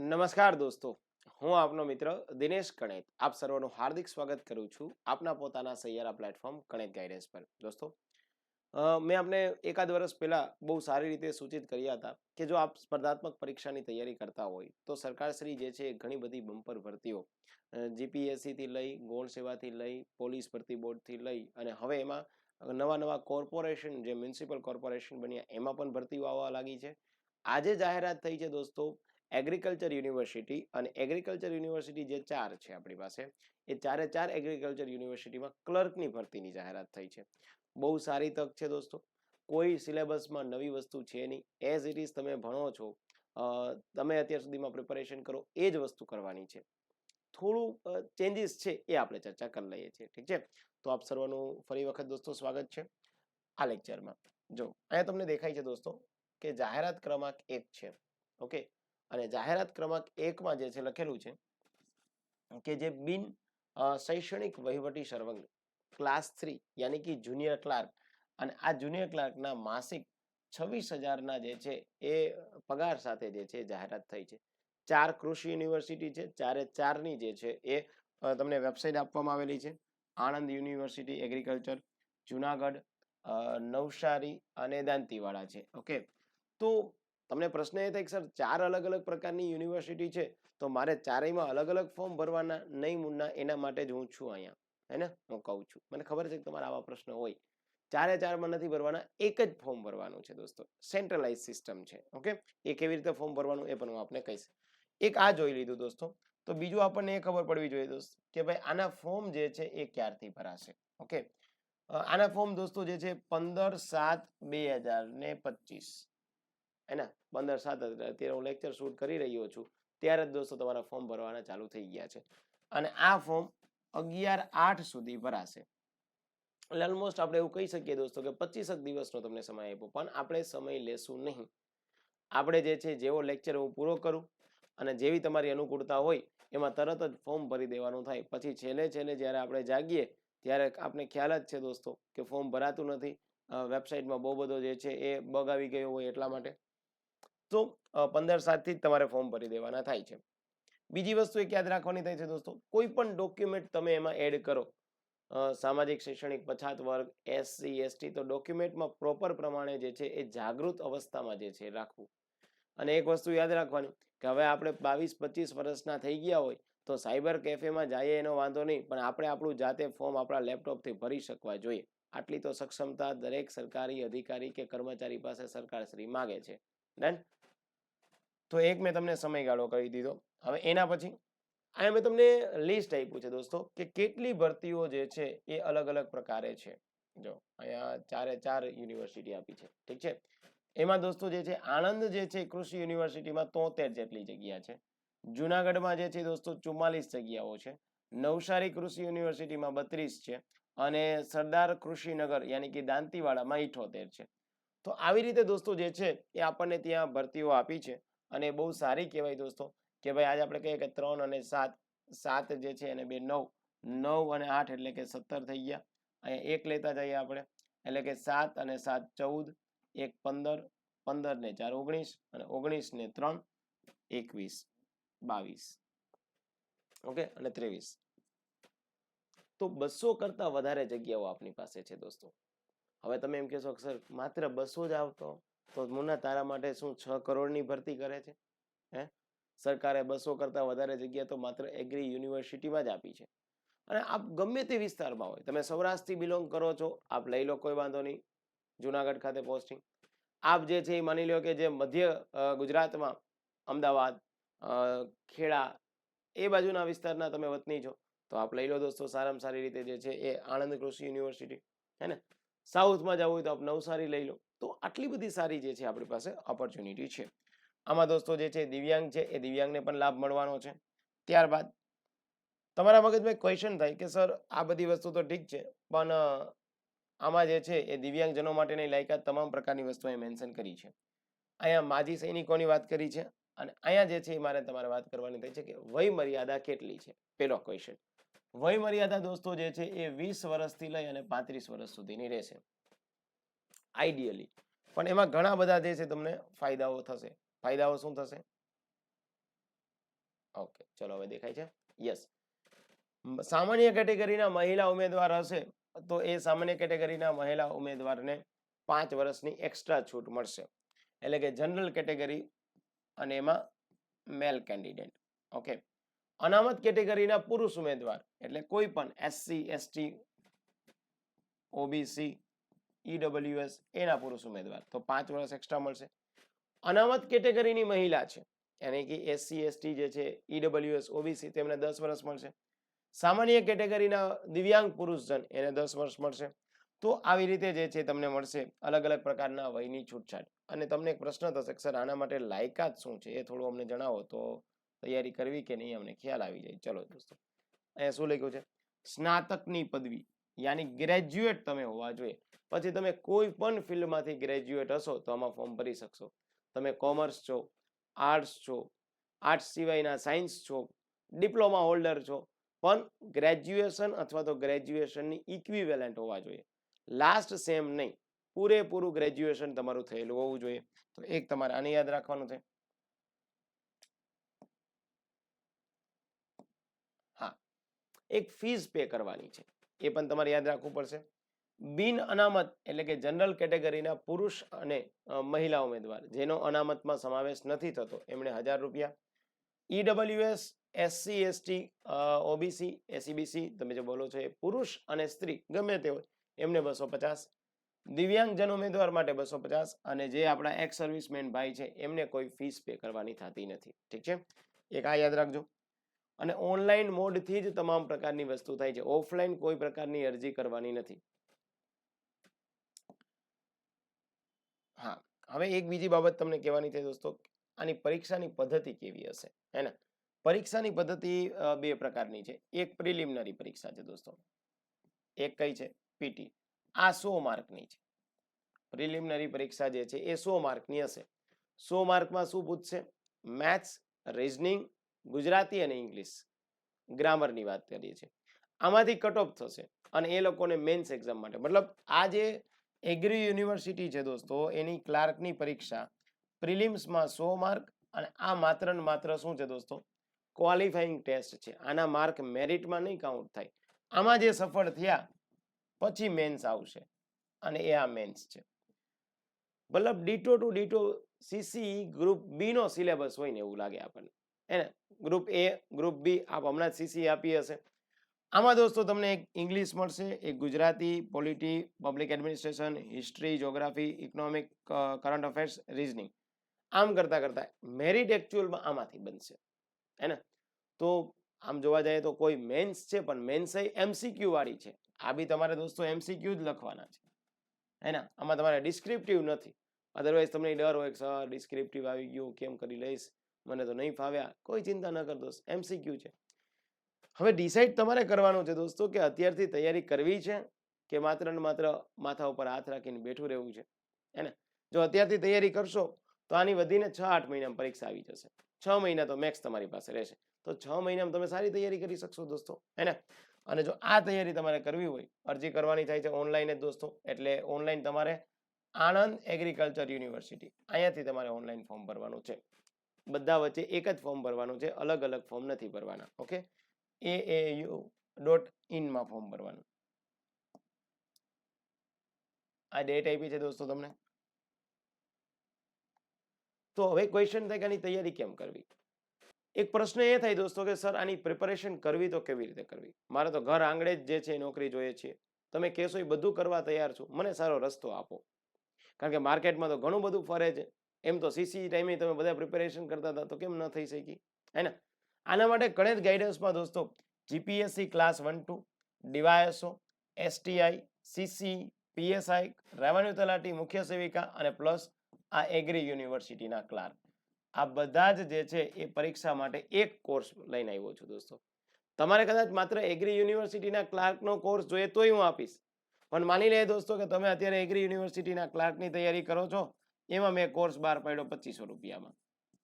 નમસ્કાર દોસ્તો. હું આપનો મિત્ર દિનેશ કણેત. આપ સર્વનું હાર્દિક સ્વાગત કરું છું આપના પોતાના સૈયારા પ્લેટફોર્મ કણેત ગાઈડન્સ પર. દોસ્તો મેં આપને એકાદ વર્ષ પહેલાં બહુ સારી રીતે સૂચિત કર્યા હતા કે જો આપ સ્પર્ધાત્મક પરીક્ષાની તૈયારી કરતા હોય, તો સરકારશ્રી જે છે ઘણી બધી બમ્પર ભરતીઓ જીપીએસસીથી લઈ, ગૌણ સેવાથી લઈ, પોલીસ ભરતી બોર્ડથી લઈ અને હવે એમાં નવા નવા કોર્પોરેશન જે મ્યુનિસિપલ કોર્પોરેશન બન્યા, એમાં પણ ભરતીઓ આવવા લાગી છે. આજે જાહેરાત થઈ છે દોસ્તો એગ્રીકલ્ચર યુનિવર્સિટી અને એગ્રીકલ્ચર યુનિવર્સિટી જે ચાર છે આપણી પાસે, એ ચારે ચાર એગ્રીકલ્ચર યુનિવર્સિટીમાં ક્લર્કની ભરતીની જાહેરાત થઈ છે. બહુ સારી તક છે દોસ્તો. કોઈ સિલેબસમાં નવી વસ્તુ છે નહીં. એઝ ઇટ ઇઝ તમે ભણો છો તમે અત્યાર સુધીમાં પ્રિપેરેશન કરો, એ જ વસ્તુ કરવાની છે. થોડું ચેન્જીસ છે એ આપણે ચર્ચા કરી લઈએ છીએ. ઠીક છે? તો આપ સર્વનું ફરી વખત દોસ્તો સ્વાગત છે આ લેક્ચરમાં જો, અહીંયા તમને દેખાય છે દોસ્તો કે જાહેરાત ક્રમાંક એક છે. ઓકે? અને જાહેરાત ક્રમાંક એકમાં જે છે લખેલું છે કે જે બિન શૈક્ષણિક વહીવટી સર્વંગ ક્લાસ થ્રી યાની કે જુનિયર ક્લાર્ક અને આ જુનિયર ક્લાર્કના માસિક છવ્વીસ હજારના જે છે એ પગાર સાથે જે છે જાહેરાત થઈ છે. ચાર કૃષિ યુનિવર્સિટી છે, ચારે ચારની જે છે એ તમને વેબસાઇટ આપવામાં આવેલી છે. આણંદ યુનિવર્સિટી એગ્રીકલ્ચર, જુનાગઢ નવસારી અને દાંતીવાડા છે. ઓકે? તો તમને પ્રશ્ન એ થાય કે, સર, ચાર અલગ અલગ પ્રકારની યુનિવર્સિટી છે, તો મારે ચારેયમાં અલગ અલગ ફોર્મ ભરવાના નહીં મુન્ના એના માટે જ હું છું અહીંયા. હે ને? હું કહું છું. મને ખબર છે કે તમારા આવા પ્રશ્ન હોય. ચારે ચારમાં નથી ભરવાના, એક જ ફોર્મ ભરવાનું છે દોસ્તો. સેન્ટ્રલાઇઝ સિસ્ટમ છે, ઓકે? એ કેવી રીતે ફોર્મ ભરવાનું એ પણ હું આપને કહીશ. એક આ જોઈ લીધું દોસ્તો. તો બીજું આપણને એ ખબર પડવી જોઈએ દોસ્ત કે ભાઈ આના ફોર્મ જે છે એ ક્યારથી ભરાશે, ઓકે? આના ફોર્મ દોસ્તો જે છે પંદર સાત બે હજાર ને પચીસ. હે પંદર સાત અત્યારે હું લેક્ચર શૂટ કરી રહ્યો છું. ત્યારે જ દોસ્તો તમારા ફોર્મ ભરવાના ચાલુ થઈ ગયા છે. અને આ ફોર્મ અગિયાર આઠ સુધી ભરાશે. એટલે ઓલમોસ્ટ આપણે એવું કહી શકીએ દોસ્તો કે પચીસક દિવસનો તમને સમય આપ્યો. પણ આપણે સમય લેશું નહીં. આપણે જે છે, જેવો લેક્ચર હું પૂરો કરું અને જેવી તમારી અનુકૂળતા હોય, એમાં તરત જ ફોર્મ ભરી દેવાનું થાય. પછી છેલ્લે છેલ્લે જ્યારે આપણે જાગીએ, ત્યારે આપણે ખ્યાલ જ છે દોસ્તો કે ફોર્મ ભરાતું નથી. વેબસાઇટમાં બહુ બધો જે છે, એ બગ આવી ગયો હોય એટલા માટે. તો પંદર સાતથી જ તમારે ફોર્મ ભરી દેવાના થાય છે. બીજી વસ્તુ એક યાદ રાખવાની થાય છે દોસ્તો કોઈ પણ ડોક્યુમેન્ટ તમે એમાં એડ કરો. સામાજિક, શૈક્ષણિક, પછાત વર્ગ, એસસી, એસટી, તો ડોક્યુમેન્ટમાં પ્રોપર પ્રમાણે જે છે એ જાગૃત અવસ્થામાં જે છે રાખવું. અને એક વસ્તુ યાદ રાખવાની, કે હવે આપણે બાવીસ, પચીસ વર્ષના થઈ ગયા હોય, તો સાયબર કેફેમાં જઈએ એનો વાંધો નહીં, પણ આપણે આપણું જાતે ફોર્મ આપણા લેપટોપથી ભરી શકવા જોઈએ. આટલી તો સક્ષમતા દરેક સરકારી અધિકારી કે કર્મચારી પાસે સરકારશ્રી માગે છે. ડન? તો એક મેં તમને સમયગાળો કહી દીધો. હવે એના પછી અહીંયા મેં તમને લિસ્ટ આપ્યું છે દોસ્તો કે કેટલી ભરતીઓ જે છે એ અલગ અલગ પ્રકારે છે. જો, અહીંયા ચારે ચાર યુનિવર્સિટી આપી છે. ઠીક છે? એમાં દોસ્તો જે છે, આણંદ જે છે કૃષિ યુનિવર્સિટીમાં તોતેર જેટલી જગ્યા છે. જુનાગઢમાં જે છે દોસ્તો ચુમ્માલીસ જગ્યાઓ છે. નવસારી કૃષિ યુનિવર્સિટીમાં બત્રીસ છે અને સરદાર કૃષિનગર યાની કે દાંતીવાડામાં ઇઠોતેર છે. તો આવી રીતે દોસ્તો જે છે એ આપણને ત્યાં ભરતીઓ આપી છે. અને બહુ સારી કહેવાય દોસ્તો, કે ભાઈ આજે આપણે કહીએ કે ત્રણ અને સાત સાત જે છે અને બે નવ નવ અને આઠ એટલે કે સત્તર થઈ ગયા. અહીંયા એક લેતા જઈએ આપણે, એટલે કે સાત અને સાત ચૌદ, એક પંદર પંદર ને ચાર ઓગણીસ અને ઓગણીસ ને ત્રણ, એકવીસ, બાવીસ. ઓકે, અને ત્રેવીસ. તો બસો કરતા વધારે જગ્યાઓ આપની પાસે છે દોસ્તો. હવે તમે એમ કહેશો સર, માત્ર બસો જ આવતો? તો મુન્ના તારા માટે શું છ કરોડની ભરતી કરે છે? હે? સરકારે બસો કરતા વધારે જગ્યા તો માત્ર એગ્રી યુનિવર્સિટીમાં જ આપી છે. અને આપ ગમે તે વિસ્તારમાં હોય, તમે સૌરાષ્ટ્રથી બિલોંગ કરો છો, આપ લઈ લો કોઈ વાંધો નહીં, જુનાગઢ ખાતે પોસ્ટિંગ આપ જે છે એ માની લો કે જે મધ્ય ગુજરાતમાં અમદાવાદ ખેડા એ બાજુના વિસ્તારના તમે વતની છો, તો આપ લઈ લો દોસ્તો, સારામાં સારી રીતે જે છે એ આણંદ કૃષિ યુનિવર્સિટી હે ને? સાઉથમાં જવું હોય તો આપ નવસારી લઈ લો. તો આટલી બધી સારી જે છે આપણી પાસે ઓપોર્ચ્યુનિટી છે. આમાં દોસ્તો જે છે દિવ્યાંગ છે, એ દિવ્યાંગને પણ લાભ મળવાનો છે. ત્યારબાદ તમારા મગજમાં ક્વેશ્ચન થાય કે, સર, આ બધી વસ્તુ તો ઠીક છે, પણ આમાં જે છે એ દિવ્યાંગજનો માટેની લાયકાત તમામ પ્રકારની વસ્તુ અહીં મેન્શન કરી છે. અહીંયા માજી સૈનિકોની વાત કરી છે અને અહીંયા જે છે એ મારે તમારે વાત કરવાની થઈ છે કે વય મર્યાદા કેટલી છે? પેલો ક્વેશ્ચન વય મર્યાદા દોસ્તો જે છે એ વીસ વર્ષથી લઈ અને પાંત્રીસ વર્ષ સુધીની રહેશે. આઈડિયલી પણ એમાં ઘણા બધા જે છે તમને ફાયદાઓ થશે. ફાયદાઓ શું થશે? ઓકે ચલો હવે દેખાય છે. યસ સામાન્ય કેટેગરીના મહિલા ઉમેદવાર હશે, તો એ સામાન્ય કેટેગરીના મહિલા ઉમેદવારને પાંચ વર્ષની એક્સ્ટ્રા છૂટ મળશે. એટલે કે જનરલ કેટેગરી અને એમાં મેલ કેન્ડિડેટ ઓકે અનામત કેટેગરીના પુરુષ ઉમેદવાર, એટલે કોઈ પણ એસસી એસટી ઓબીસી ઈડબ્લ્યુએસ એના પુરુષ ઉમેદવાર. તો પાંચ વર્ષ એક્સ્ટ્રા મળશે. અનામત કેટેગરીની મહિલા છે. એને કે એસસી એસટી જે છે ઈડબ્લ્યુએસ ઓબીસી તેમને દસ વર્ષ મળશે. સામાન્ય કેટેગરીના દિવ્યાંગ પુરુષજન એને દસ વર્ષ મળશે. તો આવી રીતે જે છે તમને મળશે અલગ અલગ પ્રકારના વયની છૂટછાટ. અને તમને એક પ્રશ્ન થશે સર, આના માટે લાયકાત શું છે? એ થોડું અમને જણાવો. તો તૈયારી કરવી કે નહીં? અમને ખ્યાલ આવી જાય. ચલો દોસ્તો, અહીંયા શું લખ્યું છે? સ્નાતકની પદવી યાની ગ્રેજ્યુએટ તમે હોવા જોઈએ. પછી તમે કોઈ પણ ફિલ્ડમાંથી ગ્રેજ્યુએટ હશો તો આમાં ફોર્મ ભરી શકશો. તમે કોમર્સ છો આર્ટ્સ છો આર્ટ્સ સિવાયના સાયન્સ છો ડિપ્લોમા હોલ્ડર છો, પણ ગ્રેજ્યુએશન અથવા તો ગ્રેજ્યુએશનની ઇક્વિવેલન્ટ હોવા જોઈએ. લાસ્ટ સેમ નહીં, પૂરેપૂરું ગ્રેજ્યુએશન તમારું થયેલું હોવું જોઈએ. તો એક તમારે આને યાદ રાખવાનું છે. હા, એક ફીસ પે કરવાની છે. એ પણ તમારે યાદ રાખવું પડશે. બિન અનામત એટલે કે જનરલ કેટેગરીના પુરુષ અને મહિલા ઉમેદવાર, જેનો અનામતમાં સમાવેશ નથી થતો, એમણે હજાર રૂપિયા. EWS SC ST OBC SEBC તમે જે બોલો છો એ પુરુષ અને સ્ત્રી, ગમે તે હોય, એમને બસો પચાસ. દિવ્યાંગજન ઉમેદવાર માટે બસો પચાસ અને જે આપણા એક્સ સર્વિસમેન ભાઈ છે, એમને કોઈ ફીસ પે કરવાની થતી નથી. ઠીક છે? એક આ યાદ રાખજો. અને ઓનલાઈન મોડથી જ તમામ પ્રકારની વસ્તુ થાય છે. ઓફલાઈન કોઈ પ્રકારની અરજી કરવાની નથી. હા, હવે એક બીજી બાબત તમને કહેવાની છે દોસ્તો, આની પરીક્ષાની પદ્ધતિ કેવી હશે? હે ને? પરીક્ષાની પદ્ધતિ બે પ્રકારની છે. એક પ્રિલિમિનરી પરીક્ષા છે દોસ્તો. એક કઈ છે? પીટી આ સો માર્કની છે. પ્રિલિમિનરી પરીક્ષા જે છે એ સો માર્કની હશે. સો માર્કમાં શું પૂછશે? મેથ્સ, રિઝનિંગ ગુજરાતી અને ઇંગ્લિશ ગ્રામરની વાત કરીએ છીએ. આમાંથી કટ ઓફ થશે અને એ લોકોને મેન્સ એક્ઝામ માટે. મતલબ આ જે એગ્રી યુનિવર્સિટી છે દોસ્તો, એની ક્લાર્કની પરીક્ષા પ્રિલિમ્સમાં સો માર્ક અને આ માત્ર ને માત્ર શું છે દોસ્તો? ક્વોલિફાઈંગ ટેસ્ટ છે. આના માર્ક મેરિટમાં નહીં કાઉન્ટ થાય. આમાં જે સફળ થયા, પછી મેન્સ આવશે અને એ આ મેન્સ છે. મતલબ ditto to ditto CC group B no syllabus હોય ને એવું લાગે આપણને. હે ને ગ્રુપ એ ગ્રુપ બી આપ હમણાં સીસી આપી હશે. આમાં દોસ્તો તમને એક ઇંગ્લિશ મળશે, એક Gujarati polity public administration history geography economic current affairs reasoning આમ કરતા કરતા મેરિટ એકચ્યુઅલમાં આમાંથી બનશે. હે ને? તો આમ જોવા જઈએ તો કોઈ મેન્સ છે, પણ મેન્સ એમસીક્યુ વાળી છે. આ બી તમારે દોસ્તો એમસીક્યુ જ લખવાના છે. હે ને? આમાં તમારે ડિસ્ક્રિપ્ટિવ નથી. અધરવાઇઝ તમને ડર હોય સર ડિસ્ક્રિપ્ટિવ આવી ગયું, કેમ કરી લઈશ? મને તો નહીં ફાવ્યા કોઈ ચિંતા ન કર દોસ્ત એમસીક્યુ છે. હવે ડિસાઈડ તમારે કરવાનું છે દોસ્તો કે અત્યારથી તૈયારી કરવી છે કે માત્ર ને માત્ર માથા ઉપર હાથ રાખીને બેઠું રહેવું છે? હે જો અત્યારથી તૈયારી કરશો તો આની વધીને છ આઠ મહિનામાં પરીક્ષા આવી જશે. છ મહિના તો મેક્સ તમારી પાસે રહેશે. તો છ મહિનામાં તમે સારી તૈયારી કરી શકશો દોસ્તો, હે અને જો આ તૈયારી તમારે કરવી હોય, અરજી કરવાની થાય છે ઓનલાઈન જ દોસ્તો, એટલે ઓનલાઈન તમારે આણંદ એગ્રીકલ્ચર યુનિવર્સિટી અહીંયાથી તમારે ઓનલાઈન ફોર્મ ભરવાનું છે. બધા વચ્ચે એક જ ફોર્મ ભરવાનું છે, અલગ અલગ ફોર્મ નથી ભરવાના okay A A U dot ઇનમાં form ભરવાનું. આ ડેટ આપી છે દોસ્તો તમને. તો હવે ક્વેશ્ચન થાય કે આની તૈયારી કેમ કરવી? એક પ્રશ્ન એ થાય દોસ્તો કે, સર, આની પ્રિપેરેશન કરવી તો કેવી રીતે કરવી? મારે તો ઘર આંગણે જ જે છે નોકરી જોઈએ છે. તમે કહેશો એ બધું કરવા તૈયાર છું. મને સારો રસ્તો આપો. કારણ કે માર્કેટમાં તો ઘણું બધું ફરે છે. એમ તો સીસી ટાઈમે તમે બધા પ્રિપેરેશન કરતા હતા, તો કેમ ન થઈ શકી? હે ને? આના માટે ગણિત ગાઈડન્સમાં દોસ્તો GPSC class one two DYSO STI CC PSI revenue તલાટી, મુખ્ય સેવિકા અને પ્લસ આ એગ્રી યુનિવર્સિટીના ક્લાર્ક આ બધા જ જે છે એ પરીક્ષા માટે એક કોર્સ લઈને આવ્યો છું દોસ્તો. તમારે કદાચ માત્ર એગ્રી યુનિવર્સિટીના ક્લાર્કનો કોર્સ જોઈએ તોય હું આપીશ. પણ માની લે દોસ્તો કે તમે અત્યારે એગ્રી યુનિવર્સિટીના ક્લાર્કની તૈયારી કરો છો એમાં મેં કોર્સ બહાર પાડ્યો પચીસો રૂપિયામાં.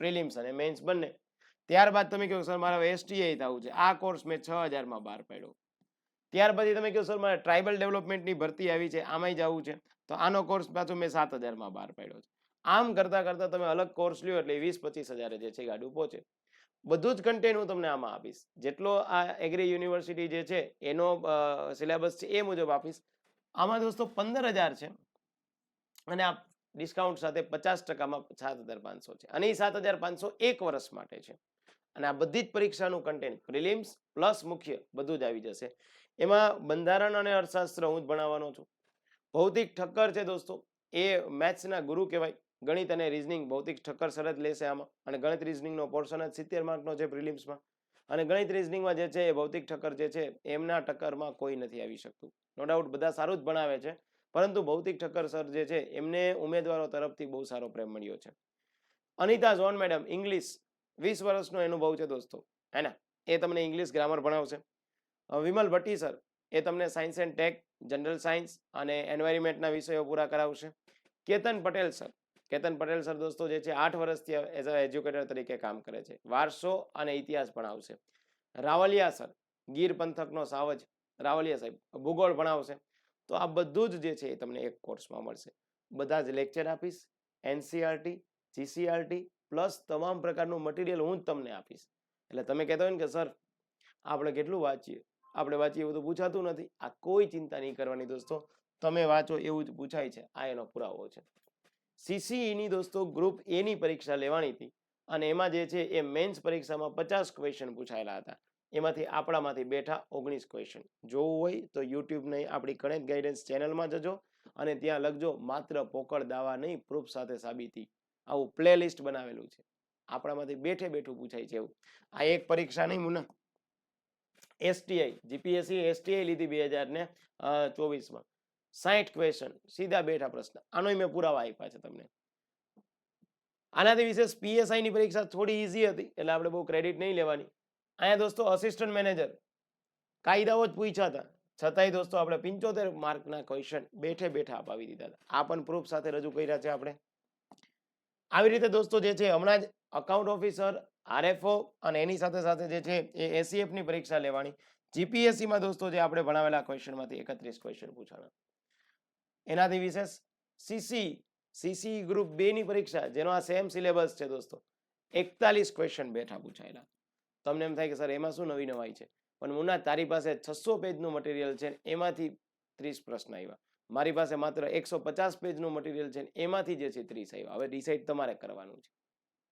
પ્રિલિમ્સ અને મેન્સ બંને. ત્યારબાદ તમે કહો સર, મારા એસટીઆઈ થવું છે. આ કોર્સ મેં છ હજારમાં બહાર પાડ્યો. ત્યાર પછી તમે કહો સર, મારે ટ્રાઇબલ ડેવલપમેન્ટની ભરતી આવી છે, આમાંય જવું છે. તો આનો કોર્સ પાછો મેં સાત હજારમાં બહાર પાડ્યો છે. આમ કરતા કરતા તમે અલગ કોર્સ લ્યો એટલે વીસ પચીસ હજાર જે છે ગાડું પહોંચે બધું જ કન્ટેન્ટ હું તમને આમાં આપીશ. જેટલો આ એગ્રી યુનિવર્સિટી જે છે, એનો સિલેબસ છે એ મુજબ આપીશ. આમાં દોસ્તો પંદર હજાર છે. અને આ ડિસ્કાઉન્ટ સાથે પચાસ ટકામાં સાત હજાર પાંચસો છે. અને એ સાત હજાર પાંચસો એક વર્ષ માટે છે. અને આ બધી જ પરીક્ષાનું કન્ટેન્ટ પ્રિલિમ્સ પ્લસ મુખ્ય બધું જ આવી જશે. એમાં બંધારણ અને અર્થશાસ્ત્ર હું જ ભણાવવાનો છું. ભૌતિક ઠક્કર છે દોસ્તો. એ મેથ્સના ગુરુ કહેવાય. ગણિત અને રિઝનિંગ ભૌતિક ઠક્કર સરસ લેશે આમાં. અને ગણિત રિઝનિંગનો પોર્શન જ સિત્તેર માર્કનો છે પ્રિલિમ્સમાં અને ગણિત રિઝનિંગમાં જે છે એ ભૌતિક ઠક્કર જે છે એમના ટક્કરમાં કોઈ નથી આવી શકતું. નો ડાઉટ બધા સારું જ ભણાવે છે. પરંતુ ભૌતિક ઠક્કર સર જે છે, એમને ઉમેદવારો તરફથી બહુ સારો પ્રેમ મળ્યો છે. અનિતા ઝોન મેડમ, ઇંગ્લિશ વીસ વર્ષનો અનુભવ છે દોસ્તો. હે ને? એ તમને ઇંગ્લિશ ગ્રામર ભણાવશે. વિમલ ભટ્ટી સર, એ તમને science and tech, general science અને એન્વાયરમેન્ટના વિષયો પૂરા કરાવશે. કેતન પટેલ સર, કેતન પટેલ સર દોસ્તો જે છે, આઠ વર્ષથી એઝ અ એજ્યુકેટર તરીકે કામ કરે છે. વારસો અને ઇતિહાસ ભણાવશે. રાવલિયા સર, ગીર પંથકનો સાવજ. રાવલિયા સાહેબ, ભૂગોળ ભણાવશે. તો આ બધું જ જે છે એ તમને એક કોર્સમાં મળશે. બધા જ લેક્ચર આપીશ એનસીઆરટી જીસીઆરટી પ્લસ તમામ પ્રકારનું મટીરિયલ હું જ તમને આપીશ. એટલે તમે કહેતા હોય ને કે, સર, આપણે કેટલું વાંચીએ? આપણે વાંચીએ એવું તો પૂછાતું નથી. આ કોઈ ચિંતા નહીં કરવાની દોસ્તો. તમે વાંચો એવું જ પૂછાય છે. આ એનો પુરાવો છે. સીસીઈની દોસ્તો ગ્રુપ એની પરીક્ષા લેવાની હતી અને એમાં જે છે એ મેન્સ પરીક્ષામાં પચાસ ક્વેશ્ચન પૂછાયેલા હતા. એમાંથી આપણામાંથી બેઠા ઓગણીસ ક્વેશ્ચન જોવું હોય તો યુટ્યુબ નહીં, આપણી ગણિત ગાઈડન્સ ચેનલમાં જજો અને ત્યાં લખજો, માત્ર પોકળ દાવા નહીં પ્રૂફ સાથે સાબિતી. આવું પ્લે લિસ્ટ બનાવેલું છે. આપણામાંથી બેઠે બેઠું પૂછાય છે એવું. આ એક પરીક્ષા નહીં, મુના. એસટીઆઈ જીપીએસસી એસટીઆઈ લીધી બે હજાર ને ચોવીસમાં. સાઠ ક્વેશ્ચન સીધા બેઠા પ્રશ્ન. આનો મેં પુરાવા આપ્યા છે તમને. આનાથી વિશેષ પીએસઆઈની પરીક્ષા થોડી ઈઝી હતી, એટલે આપણે બહુ ક્રેડિટ નહીં લેવાની. અહીંયા દોસ્તો અસિસ્ટન્ટ મેનેજર કાયદાઓ જ પૂછ્યા હતા. છતાંય દોસ્તો આપણે પિંચોતેર માર્કના ક્વેશ્ચન બેઠે બેઠા અપાવી દીધા હતા. આ પણ પ્રૂફ સાથે રજૂ કર્યા છે આપણે. આવી રીતે દોસ્તો જે છે, હમણાં જ અકાઉન્ટ ઓફિસર આરએફઓ અને એની સાથે સાથે જે છે, એ એસીએફની પરીક્ષા લેવાની. જીપીએસસીમાં દોસ્તો જે આપણે ભણાવેલા ક્વેશ્ચનમાંથી એકત્રીસ ક્વેશ્ચન પૂછાણા એનાથી વિશેષ સીસી સીસી ગ્રુપ બે ની પરીક્ષા, જેનો આ સેમ સિલેબસ છે દોસ્તો, એકતાલીસ ક્વેશ્ચન બેઠા પૂછાયેલા. તમને એમ થાય કે, સર, એમાં શું નવી નવાઈ છે? પણ મુના તારી પાસે છસો પેજનું મટીરિયલ છે એમાંથી ત્રીસ પ્રશ્ન આવ્યા મારી પાસે માત્ર એકસો પચાસ પેજનું મટીરિયલ છે એમાંથી જે છે ત્રીસ આવ્યા હવે ડિસાઇડ તમારે કરવાનું છે.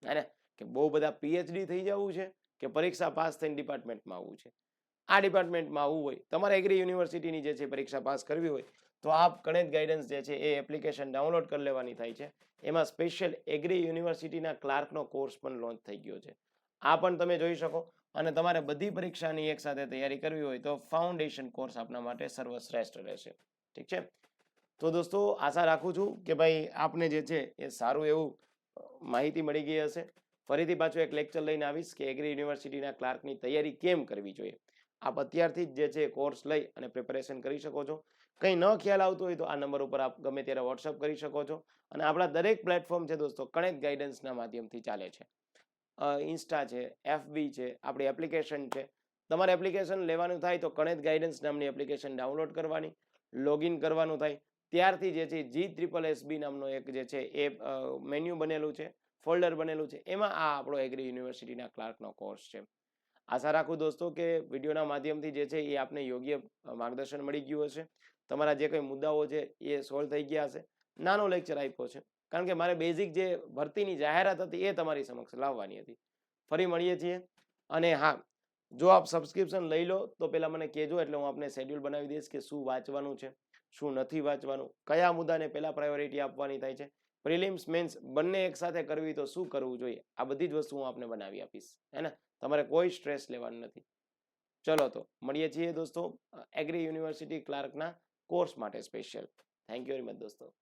હે કે બહુ બધા પીએચડી થઈ જવું છે કે પરીક્ષા પાસ થઈને ડિપાર્ટમેન્ટમાં આવવું છે? આ ડિપાર્ટમેન્ટમાં આવવું હોય, તમારે એગ્રી યુનિવર્સિટીની જે છે પરીક્ષા પાસ કરવી હોય, તો આપ ગણિત ગાઈડન્સ જે છે એ એપ્લિકેશન ડાઉનલોડ કરી લેવાની થાય છે. એમાં સ્પેશિયલ એગ્રી યુનિવર્સિટીના ક્લાર્કનો કોર્સ પણ લોન્ચ થઈ ગયો છે. આ પણ તમે જોઈ શકો. અને તમારે બધી પરીક્ષાની એક સાથે તૈયારી કરવી હોય તો ફાઉન્ડેશન કોર્સ આપના માટે સર્વશ્રેષ્ઠ રહેશે. ઠીક છે? તો દોસ્તો, આશા રાખું છું કે ભાઈ આપને જે છે એ સારું એવું માહિતી મળી ગઈ હશે. ફરીથી પાછું એક લેક્ચર લઈને આવીશ કે એગ્રી યુનિવર્સિટીના ક્લાર્કની તૈયારી કેમ કરવી જોઈએ. આપ અત્યારથી જ જે છે કોર્સ લઈ અને પ્રિપેરેશન કરી શકો છો. કંઈ ન ખ્યાલ આવતો હોય તો આ નંબર ઉપર આપ ગમે ત્યારે વોટ્સઅપ કરી શકો છો. અને આપણા દરેક પ્લેટફોર્મ છે દોસ્તો કણેક ગાઈડન્સના માધ્યમથી ચાલે છે. ઇન્સ્ટા છે એફબી છે, આપણી એપ્લિકેશન છે. તમારે એપ્લિકેશન લેવાનું થાય તો કણેત ગાઈડન્સ નામની એપ્લિકેશન ડાઉનલોડ કરવાની, લોગિન કરવાનું થાય. ત્યારથી જે છે જી ત્રિપલ એસબી નામનો એક જે છે એ મેન્યુ બનેલું છે, ફોલ્ડર બનેલું છે. એમાં આ આપણો એગ્રી યુનિવર્સિટીના ક્લાર્કનો કોર્સ છે. આશા રાખું દોસ્તો કે વિડીયોના માધ્યમથી જે છે એ આપને યોગ્ય માર્ગદર્શન મળી ગયું હશે. તમારા જે કંઈ મુદ્દાઓ છે એ સોલ્વ થઈ ગયા હશે. નાનો લેક્ચર આપ્યો છે. કારણ કે મારે બેઝિક જે ભરતીની જાહેરાત હતી એ તમારી સમક્ષ લાવવાની હતી. ફરી મળીએ છીએ. અને હા, જો આપ સબસ્ક્રિપ્શન લઈ લો, તો પહેલાં મને કહેજો, એટલે હું આપને શેડ્યુલ બનાવી દઈશ કે શું વાંચવાનું છે, શું નથી વાંચવાનું, કયા મુદ્દાને પહેલાં પ્રાયોરિટી આપવાની થાય છે. પ્રિલિમ્સ મેન્સ બંને એકસાથે કરવી તો શું કરવું જોઈએ? આ બધી જ વસ્તુ હું આપને બનાવી આપીશ. હે ને? તમારે કોઈ સ્ટ્રેસ લેવાનું નથી. ચલો તો, મળીએ છીએ દોસ્તો એગ્રી યુનિવર્સિટી ક્લાર્કના કોર્સ માટે special thank you very much દોસ્તો.